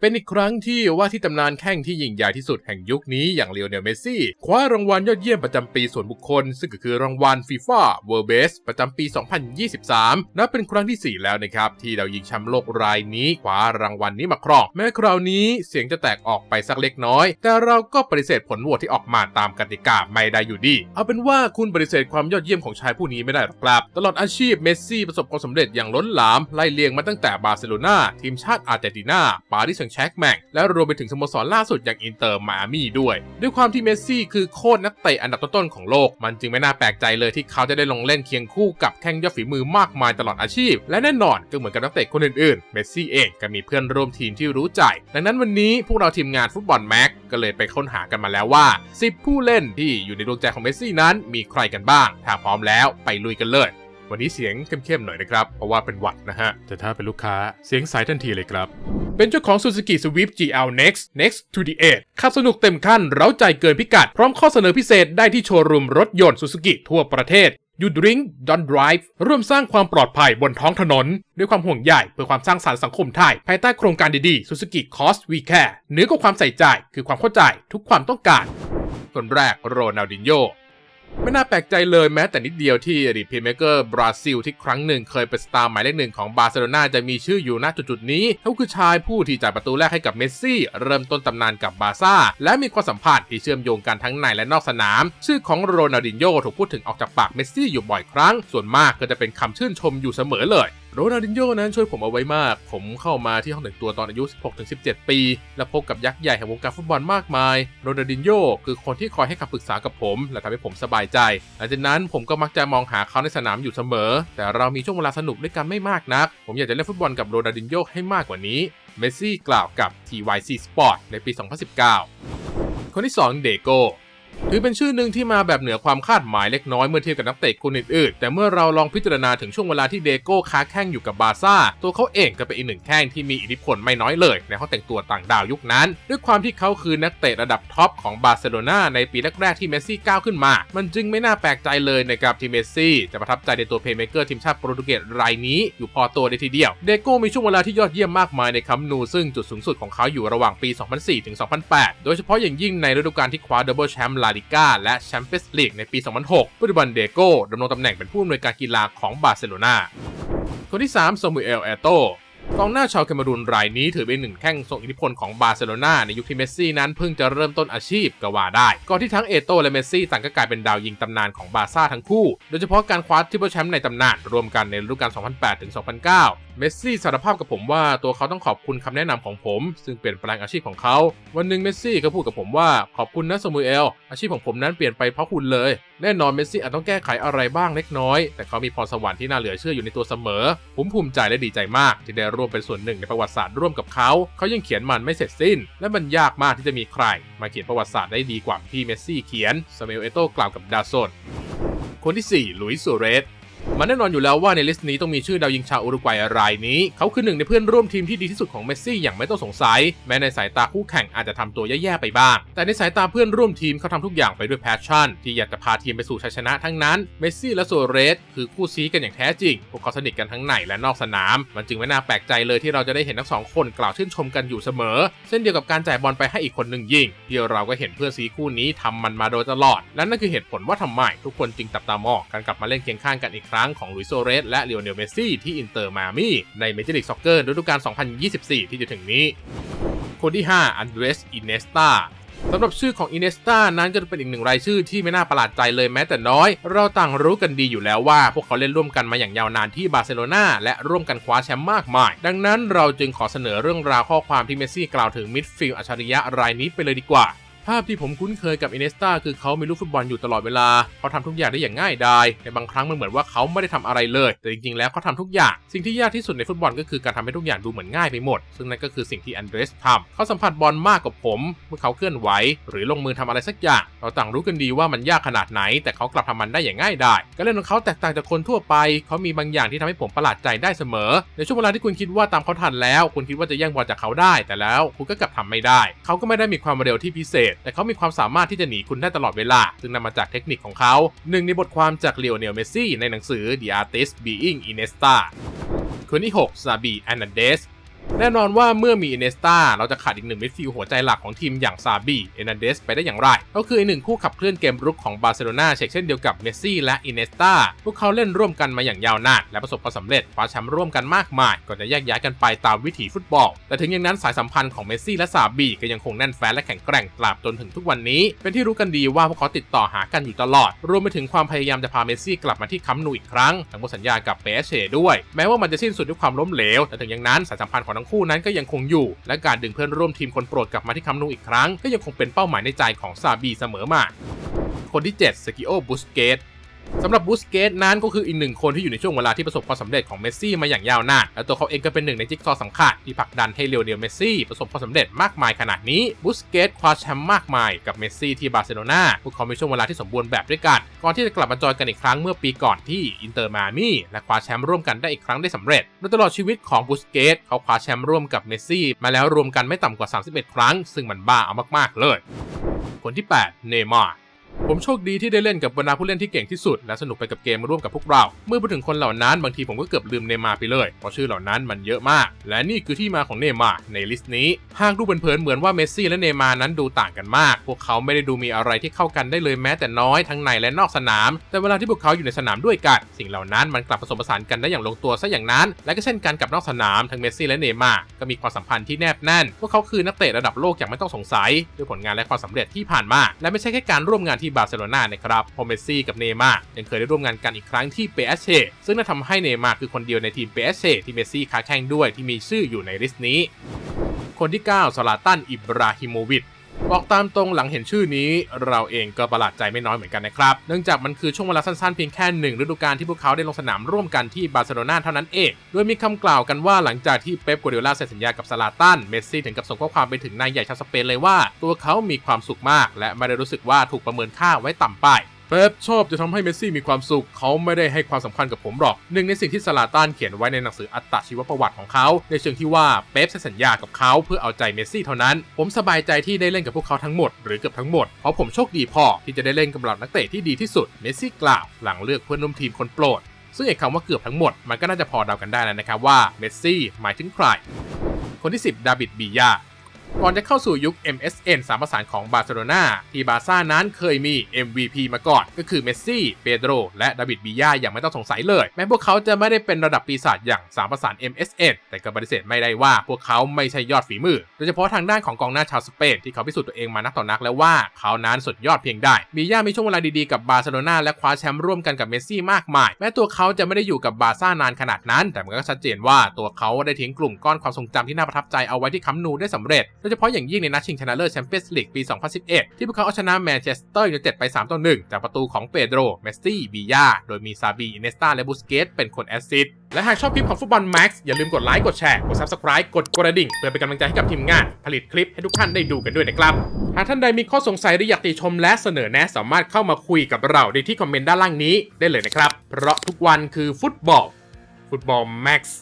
เป็นอีกครั้งที่ว่าที่ตำนานแข่งที่ยิ่งใหญ่ที่สุดแห่งยุคนี้อย่างเลโอเนลเมสซี่คว้ารางวัลยอดเยี่ยมประจำปีส่วนบุคคล ซึ่งก็คือรางวัลฟีฟ่าเวิร์ b เบสประจำปี 2023 นับเป็นครั้งที่ 4 แล้วนะครับ ที่ดาวยิงแชมป์โลกรายนี้คว้ารางวัลนี้มาครอง แม้คราวนี้เสียงจะแตกออกไปสักเล็กน้อย แต่เราก็ปฏิเสธผลโหวตที่ออกมาตามกติกาไม่ได้อยู่ดี เอาเป็นว่าคุณปฏิเสธความยอดเยี่ยมของชายผู้นี้ไม่ได้หรอกครับ ตลอดอาชีพเมสซี่ประสบความสำเร็จอย่างล้นหลามไล่เลียงมาตั้งแต่บาร์เซโลนาทีมชาติอาร์เจนตินาปารีสแซงแชกแมงและรวมไปถึงสโมสรล่าสุดอย่างอินเตอร์มามี่ด้วย ด้วยความที่เมสซี่คือโคตรนักเตะอันดับต้นๆของโลก มันจึงไม่น่าแปลกใจเลยที่เขาจะได้ลงเล่นเคียงคู่กับแข้งยอดฝีมือมากมายตลอดอาชีพ และแน่นอนก็เหมือนกับนักเตะคนอื่นๆ เมสซี่เองก็มีเพื่อนร่วมทีมที่รู้ใจ ดังนั้นวันนี้พวกเราทีมงานฟุตบอลแม็กก็เลยไปค้นหากันมาแล้วว่า 10 ผู้เล่นที่อยู่ในดวงใจของเมสซี่นั้นมีใครกันบ้าง ถ้าพร้อมแล้วไปลุยกันเลยวันนี้เสียงเข้มๆหน่อยนะครับ เพราะว่าเป็นหวัดนะฮะ แต่ถ้าเป็นลูกค้าเสียงใสทันทีเลยครับ เป็นเจ้าของ Suzuki Swift GL Next Next to the Edge ขับสนุกเต็มขั้น เร้าใจเกินพิกัด พร้อมข้อเสนอพิเศษได้ที่โชว์รูมรถยนต์ Suzuki ทั่วประเทศ You Drink Don't Drive ร่วมสร้างความปลอดภัยบนท้องถนน ด้วยความห่วงใยเพื่อความสร้างสรรค์สังคมไทย ภายใต้โครงการดีๆ Suzuki Cost We Care เหนือกว่าความใส่ใจคือความเข้าใจทุกความต้องการคนแรกโรนัลดินโญ ไม่น่าแปลกใจเลยแม้แต่นิดเดียวที่อดีตเพลย์เมเกอร์บราซิลที่ครั้งหนึ่งเคยเป็นสตาร์หมายเลขหนึ่งของบาร์เซโลนาจะมีชื่ออยู่ณจุดๆนี้เขาคือชายผู้ที่จ่ายประตูแรกให้กับเมสซี่ เริ่มต้นตำนานกับบาร์ซ่า และมีความสัมพันธ์ที่เชื่อมโยงกันทั้งในและนอกสนาม ชื่อของโรนัลดินโญถูกพูดถึงออกจากปากเมสซี่อยู่บ่อยครั้ง ส่วนมากก็จะเป็นคำชื่นชมอยู่เสมอเลย โรนัลดินโญ่นั้นช่วยผมเอาไว้มาก ผมเข้ามาที่ห้องแต่งตัวตอนอายุ 16-17 ปี และพบกับยักษ์ใหญ่แห่งวงการฟุตบอลมากมาย โรนัลดินโญ่คือคนที่คอยให้คำปรึกษากับผม และทำให้ผมสบายใจ หลังจากนั้นผมก็มักจะมองหาเขาในสนามอยู่เสมอ แต่เรามีช่วงเวลาสนุกด้วยกันไม่มากนัก ผมอยากจะเล่นฟุตบอลกับโรนัลดินโญ่ให้มากกว่านี้ เมสซี่กล่าวกับ TYC Sport ในปี 2019 คนที่ 2 เดโก ถือเป็นชื่อหนึ่งที่มาแบบเหนือความคาดหมายเล็กน้อยเมื่อเทียบกับนักเตะคนอื่นๆแต่เมื่อเราลองพิจารณาถึงช่วงเวลาที่เดโก้ค้าแข้งอยู่กับบาร์ซ่า ตัวเขาเองก็เป็นอีกหนึ่งแข้งที่มีอิทธิพลไม่น้อยเลย ในห้องแต่งตัวต่างดาวยุคนั้น ด้วยความที่เขาคือนักเตะระดับท็อปของบาร์เซโลนาในปีแรกๆที่เมสซี่ก้าวขึ้นมา มันจึงไม่น่าแปลกใจเลยนะครับที่เมสซี่จะประทับใจในตัวเพลย์เมเกอร์ทีมชาติโปรตุเกสรายนี้อยู่พอตัวเลยทีเดียว เดโก้มีช่วงเวลาที่ยอดเยี่ยมมากมายในคัมนูซึ่งจุดสูงสุดของเขาอยู่ระหว่างปี 2004ถึง2008 โดยเฉพาะอย่างยิ่งในฤดูกาลที่คว้าดับเบิลแชมป์าลิก้าและแชมเปี้ยนส์ลีกในปี 2006 ปัจจุบันเดโก้ดำรงตำแหน่งเป็นผู้อำนวยการกีฬาของบาร์เซโลนาคนที่ 3 ซามูเอลเอโต กองหน้าชาวแคเมรูนรายนี้ถือเป็นหนึ่งแข้งทรงอิทธิพลของบาร์เซโลนาในยุคที่เมสซี่นั้นเพิ่งจะเริ่มต้นอาชีพก็ว่าได้ ก่อนที่ทั้งเอโตและเมสซี่ต่างก็กลายเป็นดาวยิงตำนานของบาร์ซ่าทั้งคู่ โดยเฉพาะการคว้าทริปเปิลแชมป์ในตำนานรวมกันในฤดูกาล 2008 ถึง 2009 เมสซี่สารภาพกับผมว่าตัวเขาต้องขอบคุณคำแนะนำของผม ซึ่งเปลี่ยนแปลงอาชีพของเขา วันหนึ่งเมสซี่ก็พูดกับผมว่าขอบคุณนะซามูเอลอาชีพของผมนั้นเปลี่ยนไปเพราะคุณเลย แน่นอนเมสซี่อาจต้องแก้ไขอะไรบ้างเล็กน้อย แต่เขามีพรสวรรค์ที่น่าเหลือเชื่ออยู่ในตัวเสมอ ผมภูมิใจและดีใจมากที่ได้ร่วมเป็นส่วนหนึ่งในประวัติศาสตร์ร่วมกับเขา เขายังเขียนมันไม่เสร็จสิ้น และมันยากมากที่จะมีใคร มาเขียนประวัติศาสตร์ได้ดีกว่าที่เมสซี่เขียน ซามูเอลเอโตกล่าวกับดาโซนคนที่4ลุยส์โซเรส มันแน่นอนอยู่แล้วว่าในลิสต์นี้ต้องมีชื่อดาวยิงชาวอุรุกวัยรายนี้ เขาคือหนึ่งในเพื่อนร่วมทีมที่ดีที่สุดของเมสซี่อย่างไม่ต้องสงสัย แม้ในสายตาคู่แข่งอาจจะทำตัวแย่ๆไปบ้าง แต่ในสายตาเพื่อนร่วมทีมเขาทำทุกอย่างไปด้วยแพชชั่น ที่อยากจะพาทีมไปสู่ชัยชนะทั้งนั้น เมสซี่และโซเรสคือคู่ซีกันอย่างแท้จริง พวกเขาสนิทกันทั้งในและนอกสนาม มันจึงไม่น่าแปลกใจเลยที่เราจะได้เห็นทั้งสองคนกล่าวชื่นชมกันอยู่เสมอ เช่นเดียวกับการจ่ายบอลไปให้อีกคนหนึ่งยิงที่เราก็เห็นเพื่อนซีคู่นี้ทำมันมาโดยตลอด และนั่นคือเหตุผลว่าทำไมทุกคนจึงจับตามองการกลับมาเล่นเคียงข้างกันอีกครั้งของลุยโซเรสและเลโอเนลเมสซี่ที่อินเตอร์มามี่ในเมเจอร์ลีกซ็อกเกอร์ฤดูกาล 2024 ที่จะถึงนี้ คนที่ 5 อันเดรส อินเนสตาสำหรับชื่อของอินเนสตานั้นก็เป็นอีกหนึ่งรายชื่อที่ไม่น่าประหลาดใจเลยแม้แต่น้อย เราต่างรู้กันดีอยู่แล้วว่า พวกเขาเล่นร่วมกันมาอย่างยาวนานที่บาร์เซโลนาและร่วมกันคว้าแชมป์มากมาย ดังนั้นเราจึงขอเสนอเรื่องราวข้อความที่เมสซี่กล่าวถึงมิดฟิลด์อัจฉริยะรายนี้ไปเลยดีกว่า ภาพที่ผมคุ้นเคยกับอินเนสตาคือเขามีลูกฟุตบอลอยู่ตลอดเวลาเขาทำทุกอย่างได้อย่างง่ายดายในบางครั้งมันเหมือนว่าเขาไม่ได้ทำอะไรเลย แต่จริงๆแล้วเขาทำทุกอย่าง สิ่งที่ยากที่สุดในฟุตบอลก็คือการทำให้ทุกอย่างดูเหมือนง่ายไปหมด ซึ่งนั่นก็คือสิ่งที่อันเดรสทำเขาสัมผัสบอลมากกว่าผม เมื่อเขาเคลื่อนไหว หรือลงมือทำอะไรสักอย่าง เราต่างรู้กันดีว่ามันยากขนาดไหน แต่เขากลับทำมันได้อย่างง่ายดายการเล่นของเขาแตกต่างจากคนทั่วไป เขามีบางอย่างที่ทำให้ผมประหลาดใจได้เสมอ ในช่วงเวลาที่คุณคิดว่าตามเขาทันแล้ว คุณคิดว่าจะแย่งบอลจากเขาได้ แต่แล้วคุณก็กลับทำไม่ได้ เขาก็ไม่ได้มีความเร็วที่พิเศษแต่เขามีความสามารถที่จะหนีคุณได้ตลอดเวลา ซึ่งนำมาจากเทคนิคของเขาหนึ่งในบทความจากเลโอเนลเมซี่ในหนังสือ The Artist Being Iniesta คนที่6ซาบีแอนนเดส แน่นอนว่าเมื่อมีอินเนสตาเราจะขาดอีกหนึ่งมิดฟิลด์หัวใจหลักของทีมอย่างซาบีเอนันเดสไปได้อย่างไรก็คืออีกหนึ่งคู่ขับเคลื่อนเกมรุกของบาร์เซโลนาเช่นเดียวกับเมสซี่และอินเนสตาพวกเขาเล่นร่วมกันมาอย่างยาวนานและประสบความสำเร็จคว้าแชมป์ร่วมกันมากมายก่อนจะแยกย้ายกันไปตามวิถีฟุตบอล แต่ถึงอย่างนั้นสายสัมพันธ์ของเมสซี่และซาบีก็ยังคงแน่นแฟ้นและแข็งแกร่งตราบจนถึงทุกวันนี้ เป็นที่รู้กันดีว่าพวกเขาติดต่อหากันอยู่ตลอด รวมไปถึงความพยายามจะพาเมสซี่กลับมาที่คัมนูอีกครั้งทั้งหมดสัญญากับเปเชด้วย แม้ว่ามันจะสิ้นสุดด้วยความล้มเหลวแต่ถึงอย่างนั้นสายสัมพันธ์ของทั้งคู่นั้นก็ยังคงอยู่ และการดึงเพื่อนร่วมทีมคนโปรดกลับมาที่คัมนูอีกครั้ง ก็ยังคงเป็นเป้าหมายในใจของซาบีเสมอมา คนที่ 7 สกิโอ บุสเกต สำหรับบูสเกตนั้นก็คืออีกหนึ่งคนที่อยู่ในช่วงเวลาที่ประสบความสำเร็จของเมสซี่มาอย่างยาวนาน และตัวเขาเองก็เป็นหนึ่งในจิ๊กซอว์สำคัญที่ผลักดันให้เลโอเนลเมสซี่ประสบความสำเร็จมากมายขนาดนี้บูสเกตคว้าแชมป์มากมายกับเมสซี่ที่บาร์เซโลนาพวกเขามีช่วงเวลาที่สมบูรณ์แบบด้วยกันก่อนที่จะกลับมาจอยกันอีกครั้งเมื่อปีก่อนที่อินเตอร์มามี่และคว้าแชมป์ร่วมกันได้อีกครั้งได้สำเร็จโดยตลอดชีวิตของบูสเกตเขาคว้าแชมป์ร่วมกับเมสซี่มาแล้วรวมกันไม่ต่ำกว่า 31 ครั้ง ซึ่งมันบ้าเอามากๆเลย คนที่ 8 เนย์มาร์ ผมโชคดีที่ได้เล่นกับบรรดาผู้เล่นที่เก่งที่สุด และสนุกไปกับเกมร่วมกับพวกเรา เมื่อพูดถึงคนเหล่านั้นบางทีผมก็เกือบลืมเนมาร์ไปเลยเพราะชื่อเหล่านั้นมันเยอะมาก และนี่คือที่มาของเนมาร์ในลิสต์นี้หากดูเผินๆเหมือนว่าเมสซี่และเนมาร์นั้นดูต่างกันมาก พวกเขาไม่ได้ดูมีอะไรที่เข้ากันได้เลยแม้แต่น้อยทั้งในและนอกสนาม แต่เวลาที่พวกเขาอยู่ในสนามด้วยกัน สิ่งเหล่านั้นมันกลับผสมผสานกันได้อย่างลงตัวซะอย่างนั้น และก็เช่นกันกับนอกสนามทั้งเมสซี่และเนมาร์ก็มีความสัมพันธ์ที่แนบแน่นพวกเขาคือนักเตะระดับโลกอย่างไม่ต้องสงสัยด้วยผลงานและความสำเร็จที่ผ่านมา และไม่ใช่แค่การร่วมงานที่บาร์เซโลนานะครับพอเมสซี่กับเนย์มาร์ยังเคยได้ร่วมงานกันอีกครั้งที่เปเชซึ่งนั่นทำให้เนย์มาร์คือคนเดียวในทีมเปเชที่เมสซี่ค้าแข่งด้วยที่มีชื่ออยู่ในลิสต์นี้ คนที่9สลาตัน อิบราฮิโมวิช บอกตามตรงหลังเห็นชื่อนี้เราเองก็ประหลาดใจไม่น้อยเหมือนกันนะครับ เนื่องจากมันคือช่วงเวลาสั้นๆเพียงแค่หนึ่งฤดูกาลที่พวกเขาได้ลงสนามร่วมกันที่บาร์เซโลนาเท่านั้นเอง โดยมีคำกล่าวกันว่าหลังจากที่เป๊ปกัวเดโอลาเซ็นสัญญากับซาลาตันเมสซี่ถึงกับส่งข้อความไปถึงนายใหญ่ชาวสเปนเลยว่า ตัวเขามีความสุขมาก และไม่ได้รู้สึกว่าถูกประเมินค่าไว้ต่ำไป เป๊ปชอบจะทำให้เมสซี่มีความสุข เขาไม่ได้ให้ความสำคัญกับผมหรอก หนึ่งในสิ่งที่ซาลาตันเขียนไว้ในหนังสืออัตชีวประวัติของเขา ในเชิงที่ว่าเป๊ปเซ็นสัญญากับเขาเพื่อเอาใจเมสซี่เท่านั้น ผมสบายใจที่ได้เล่นกับพวกเขาทั้งหมดหรือเกือบทั้งหมด เพราะผมโชคดีพอที่จะได้เล่นกับเหล่านักเตะที่ดีที่สุด เมสซี่กล่าวหลังเลือกเพื่อนร่วมทีมคนโปรด ซึ่งไอ้คำว่าเกือบทั้งหมดมันก็น่าจะพอเดากันได้แล้วนะครับว่าเมสซี่หมายถึงใคร คนที่ 10 ดาบิดบียา ก่อนจะเข้าสู่ยุค MSN สามประสานของบาร์เซโลนาที่บาร์ซ่านั้นเคยมี MVP มาก่อน ก็คือเมสซี่ เปโดร และดาวิดบียาอย่างไม่ต้องสงสัยเลย แม้พวกเขาจะไม่ได้เป็นระดับปีศาจอย่างสามประสาน MSN แต่ก็ปฏิเสธไม่ได้ว่าพวกเขาไม่ใช่ยอดฝีมือ โดยเฉพาะทางด้านของกองหน้าชาวสเปนที่เขาพิสูจน์ตัวเองมานักต่อนักแล้วว่าเขานั้นสุดยอดเพียงใดบียามีช่วงเวลาดีๆกับบาร์เซโลนาและคว้าแชมป์ร่วมกันกับเมสซี่มากมาย แม้ตัวเขาจะไม่ได้อยู่กับบาร์ซ่านานขนาดนั้น แต่มันก็ชัดเจนว่าตัวเขาได้ทิ้งกลุ่มก้อนความทรงจำที่น่าประทับใจเอาไว้ที่คัมนูได้สำเร็จโดยเฉพาะอย่างยิ่งในนัดชิงชนะเลิศแชมเปี้ยนส์ลีกปี 2011 ที่พวกเขาเอาชนะแมนเชสเตอร์ยูไนเต็ดไป 3 ต่อ 1 จากประตูของเปโดรเมสซี่บียาโดยมีซาบีอินเนสตาและบูสเกตเป็นคนแอสซิสต์และหากชอบคลิปของฟุตบอลแม็กซ์อย่าลืมกดไลค์กดแชร์กด Subscribe กดกระดิ่ง เพื่อเป็นกำลังใจให้กับทีมงาน ผลิตคลิปให้ทุกท่านได้ดูกันด้วยนะครับ หากท่านใดมีข้อสงสัยหรืออยากติชมและเสนอแนะสามารถเข้ามาคุยกับเราได้ที่คอมเมนต์ด้านล่างนี้ได้เลยนะครับเพราะทุกวันคือฟุตบอลฟุตบอลแม็กซ์